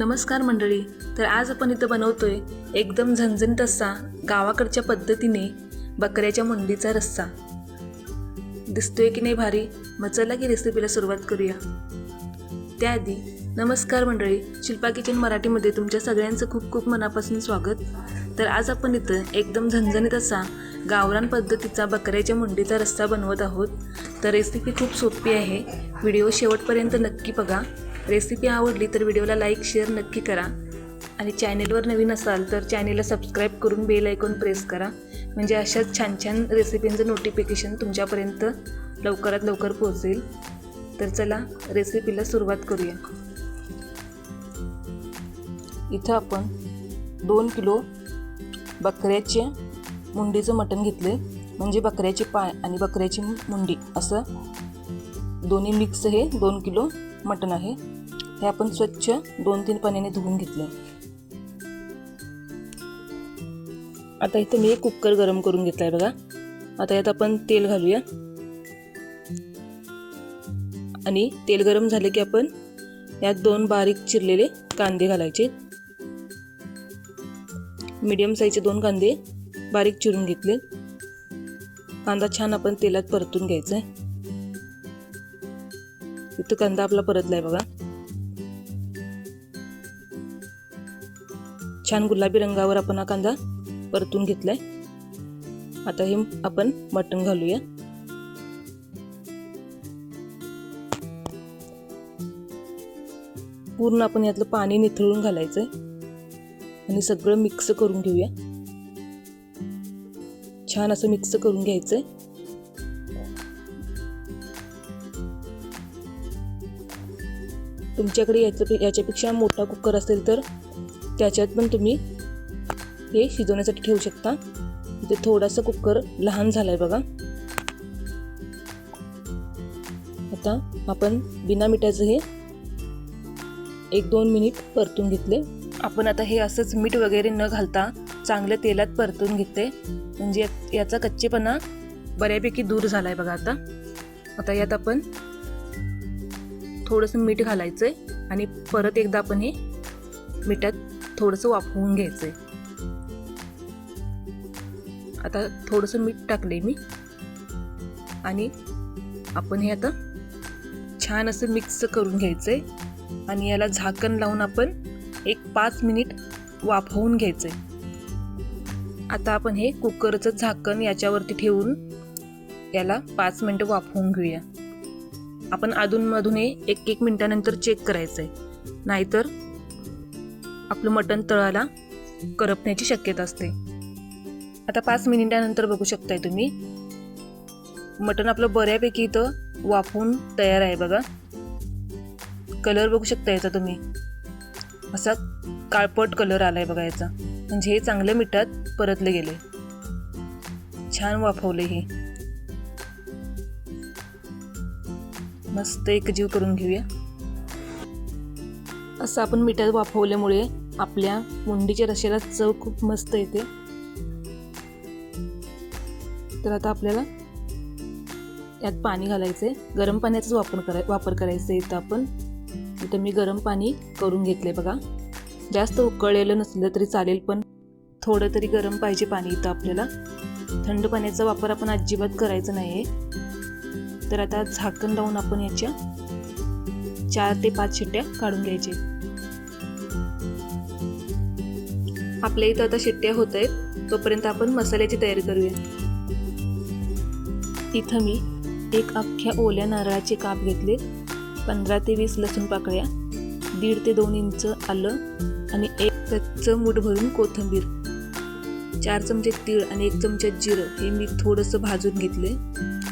नमस्कार मंडळी तर आज आपण इथं बनवतोय एकदम झणझणीत असा गावाकडच्या पद्धतीने बकऱ्याच्या मुंडीचा रस्सा. दिसतोय की नाही भारी? मग चला की रेसिपीला सुरुवात करूया. त्याआधी नमस्कार मंडळी शिल्पा किचन मराठीमध्ये तुमच्या सगळ्यांचं खूप खूप मनापासून स्वागत. तर आज आपण इथं एकदम झणझणीत असा गावरान पद्धतीचा बकऱ्याच्या मुंडीचा रस्सा बनवत आहोत. तर रेसिपी खूप सोपी आहे. व्हिडिओ शेवटपर्यंत नक्की बघा. रेसिपी आवडली तर व्हिडिओला लाईक शेअर नक्की करा. आणि चॅनेलवर नवीन असाल तर चॅनेलला सबस्क्राईब करून बेल ऐकून प्रेस करा. म्हणजे अशाच छान छान रेसिपींचं नोटिफिकेशन तुमच्यापर्यंत लवकरात लवकर पोहोचेल. तर चला रेसिपीला सुरुवात करूया. इथं आपण दोन किलो बकऱ्याचे मुंडीचं मटण घेतले म्हणजे बकऱ्याचे पाय आणि बकऱ्याची मुंडी असं दोन्ही मिक्स हे दोन किलो मटण आहे. हे आपण स्वच्छ दोन तीन पाण्याने धुवून घेतले. आता इथं मी कुकर गरम करून घेतला आहे बघा. आता यात आपण तेल घालूया. आणि तेल गरम झाले की आपण यात दोन बारीक चिरलेले कांदे घालायचे. मीडियम साईजचे दोन कांदे बारीक चिरून घेतले. कांदा छान आपण तेलात परतून घ्यायचा आहे. इथं कांदा आपला परतलाय बघा. छान गुलाबी रंगावर आपण हा कांदा परतून घेतलाय. आता हे आपण मटण घालूया. पूर्ण आपण यातलं पाणी निथळून घालायचंय. आणि सगळं मिक्स करून घेऊया. छान असं मिक्स करून घ्यायचंय. तुमच्याकडे याच्या याच्यापेक्षा मोठा कुकर असेल तर त्याच्यात पण तुम्ही हे शिजवण्यासाठी ठेवू शकता. इथे थोडासा कुकर लहान झालाय बघा. आता आपण बिना मिठाचं हे एक दोन मिनिट परतून घेतले. आपण आता हे असंच मीठ वगैरे न घालता चांगल्या तेलात परतून घेते. म्हणजे याचा कच्चेपणा बऱ्यापैकी दूर झाला आहे बघा आता. आता यात आपण थोडंसं मीठ घालायचं आहे आणि परत एकदा आपण हे मिठात थोडंसं वाफवून घ्यायचं आहे आता थोडंसं मीठ टाकले मी. आणि आपण हे आता छान असं मिक्स करून घ्यायचं आहे आणि याला झाकण लावून आपण एक पाच मिनिट वाफवून घ्यायचं आहे आता आपण हे कुकरचं झाकण याच्यावरती ठेवून याला पाच मिनटं वाफवून घेऊया. आपण अधूनमधून हे एक एक मिनटानंतर चेक करायचं आहे नाहीतर आपलं मटण तळाला करपण्याची शक्यता असते. आता पाच मिनिटानंतर बघू शकताय तुम्ही. मटण आपलं बऱ्यापैकी इथं वाफवून तयार आहे बघा. कलर बघू शकता याचा तुम्ही. असा काळपट कलर आलाय बघा याचा. म्हणजे हे चांगलं मिठात परतले गेले. छान वाफवले हे. मस्त एकजीव करून घेऊया. असं आपण मिठात वाफवल्यामुळे आपल्या मुंडीच्या रशेला चव खूप मस्त येते. तर आता आपल्याला यात पाणी घालायचं आहे गरम पाण्याचाच वापर कराय वापर करायचा इथं आपण. इथं मी गरम पाणी करून घेतले बघा. जास्त उकळलेलं नसलं तरी चालेल पण थोडं तरी गरम पाहिजे पाणी इथं आपल्याला. थंड पाण्याचा वापर आपण अजिबात करायचा नाही आहे तर आता झाकण लावून आपण याच्या चार ते पाच शिट्ट्या काढून घ्यायचे. आपल्या इथं आता शिट्ट्या होत आहेत. तोपर्यंत आपण मसाल्याची तयारी करूया. इथं मी एक अख्ख्या ओल्या नारळाचे काप घेतले. पंधरा ते वीस लसूण पाकळ्या दीड ते दोन इंच आलं आणि एक कच्च मूठ भरून कोथिंबीर चार चमचे तीळ आणि एक चमचा जिरं हे मी थोडंसं भाजून घेतले.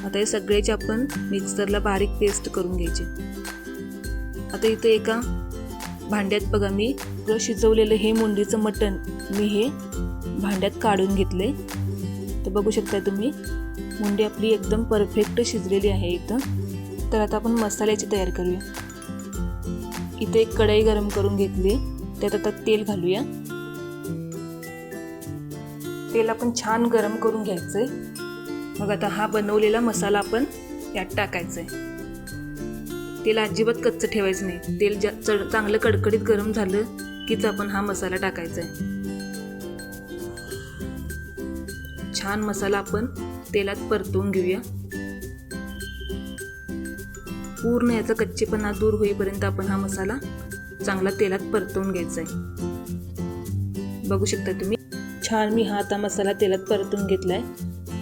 आता हे सगळ्याचे आपण मिक्सरला बारीक पेस्ट करून घ्यायचे. आता इथं एका भांड्यात बघा मी शिजवलेलं हे मुंडीचं मटण मी हे भांड्यात काढून घेतले. तर बघू शकता तुम्ही मुंडी आपली एकदम परफेक्ट शिजलेली आहे इथं तर आता आपण मसाल्याची तयार करूया. इथे एक कढई गरम करून घेतली त्यात आता तेल घालूया. तेल आपण छान गरम करून घ्यायचंय. मग आता हा बनवलेला मसाला आपण यात टाकायचा आहे तेल अजिबात कच्चं ठेवायचं नाही. तेल जा चढ चांगलं कडकडीत गरम झालं कीच आपण हा मसाला टाकायचा आहे. छान मसाला आपण तेलात परतवून घेऊया. पूर्ण याचा कच्चेपणा दूर होईपर्यंत आपण हा मसाला चांगला तेलात परतवून घ्यायचा आहे. बघू शकता तुम्ही. छान मी हा आता मसाला तेलात परतून घेतलाय.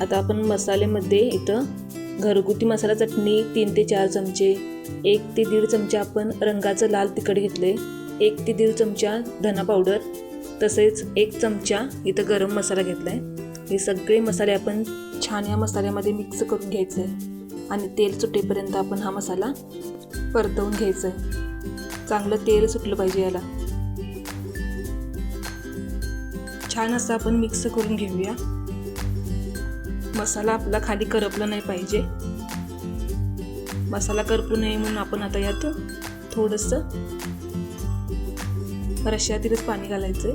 आता आपण मसाल्यामध्ये इथं घरगुती मसाला चटणी तीन ते चार चमचे एक ते दीड चमचा आपण रंगाचं लाल तिखट घेतले एक ते दीड चमचा धना पावडर तसेच एक चमचा इथं गरम मसाला घेतला आहे हे सगळे मसाले आपण छान या मसाल्यामध्ये मिक्स करून घ्यायचं आहे आणि तेल सुटेपर्यंत आपण हा मसाला परतवून घ्यायचा आहे चांगलं तेल सुटलं पाहिजे याला. छान असं आपण मिक्स करून घेऊया. मसाला आपला खाली करपला नाही पाहिजे. मसाला करपू नये म्हणून आपण आता यात थोडंसं रश्यातीलच पाणी घालायचंय.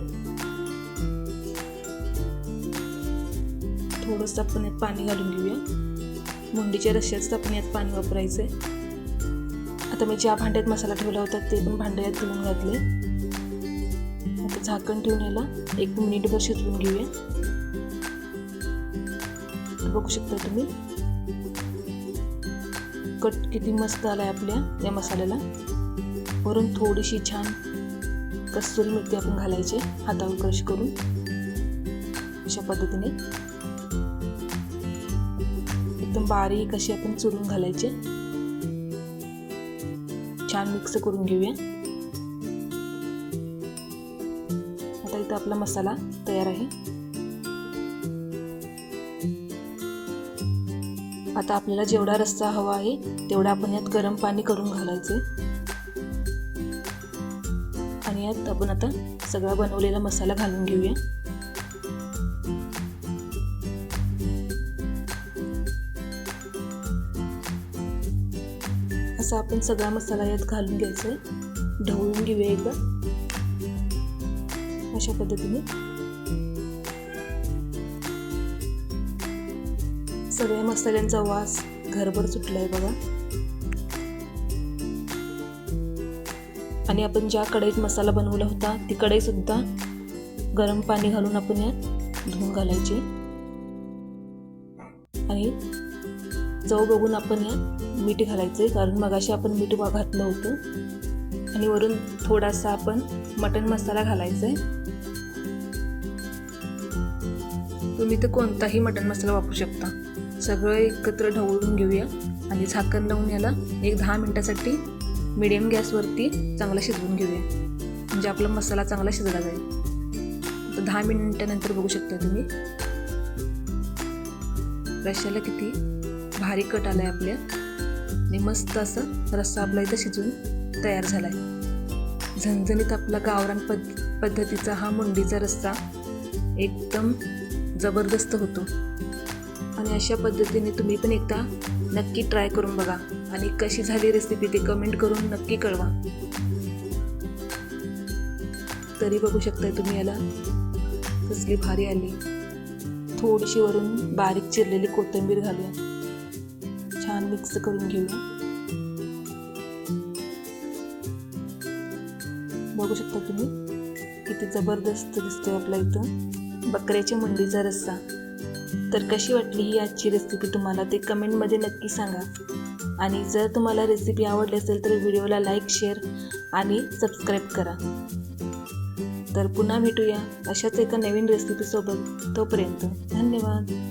थोडंसं आपण यात पाणी घालून घेऊया. मुंडीच्या रश्याचं आपण यात पाणी वापरायचंय. आता मी ज्या भांड्यात मसाला ठेवला होता ते पण भांड्या यात धुवून घातले. आता झाकण ठेवून याला एक मिनिटभर शिजवून घेऊया. बघू शकता तुम्ही. कट किती मस्त आलाय आपल्या या मसाल्याला. वरून थोडीशी छान कस्तुरी मेथी आपण घालायचे हातावर क्रश करून. अशा पद्धतीने. एकदम बारीक अशी आपण चुरून घालायचे. छान मिक्स करून घेऊया. आता इथं आपला मसाला तयार आहे. आता आपल्याला जेवढा रस्सा हवा आहे तेवढा आपण यात गरम पाणी करून घालायचे आणि यात आपण आता सगळा बनवलेला मसाला घालून घेऊया. असा आपण सगळा मसाला यात घालून घ्यायचा आहे ढवळून घेऊया एकदा. अशा पद्धतीने सगळ्या मसाल्यांचा वास घरभर सुटलाय बघा. आणि आपण ज्या कढईत मसाला बनवला होता ती कढई सुद्धा गरम पाणी घालून आपण यात धुवून घालायचे. आणि चव बघून आपण यात मीठ घालायचे कारण मगाशी आपण मीठ वा- घातलं होतं. आणि वरून थोडासा आपण मटन मसाला घालायचा आहे तुम्ही तर कोणताही मटन मसाला वापरू शकता. सगळं एकत्र ढवळून घेऊया. आणि झाकण लावून याला एक दहा मिनटासाठी मिडियम गॅसवरती चांगला शिजवून घेऊया. म्हणजे आपला मसाला चांगला शिजला जाईल. तर दहा मिनटानंतर बघू शकता तुम्ही. रश्याला किती भारी कट आला आहे आपल्या. आणि मस्त असं रस्सा आपला इथं शिजून तयार आहे झणझणीत आपला गावरान पद पद्धतीचा हा मुंडीचा रस्सा एकदम जबरदस्त होतो. आणि अशा पद्धतीने तुम्ही पण एकदा नक्की ट्राय करून बघा. आणि कशी झाली रेसिपी ते कमेंट करून नक्की कळवा. तरी बघू शकताय तुम्ही याला. कसली भारी आली. थोडीशी वरून बारीक चिरलेली कोथिंबीर घालूया छान मिक्स करून घेऊया बघू शकता तुम्ही. किती जबरदस्त दिसतोय आपला इथं. बकऱ्याच्या मुंडीचा रस्सा. तर कशी वाटली ही आजची रेसिपी तुम्हाला ते कमेंटमध्ये नक्की सांगा. आणि जर तुम्हाला रेसिपी आवडली असेल तर व्हिडिओला लाईक शेअर आणि सबस्क्राईब करा. तर पुन्हा भेटूया अशाच एका नवीन रेसिपीसोबत तोपर्यंत धन्यवाद.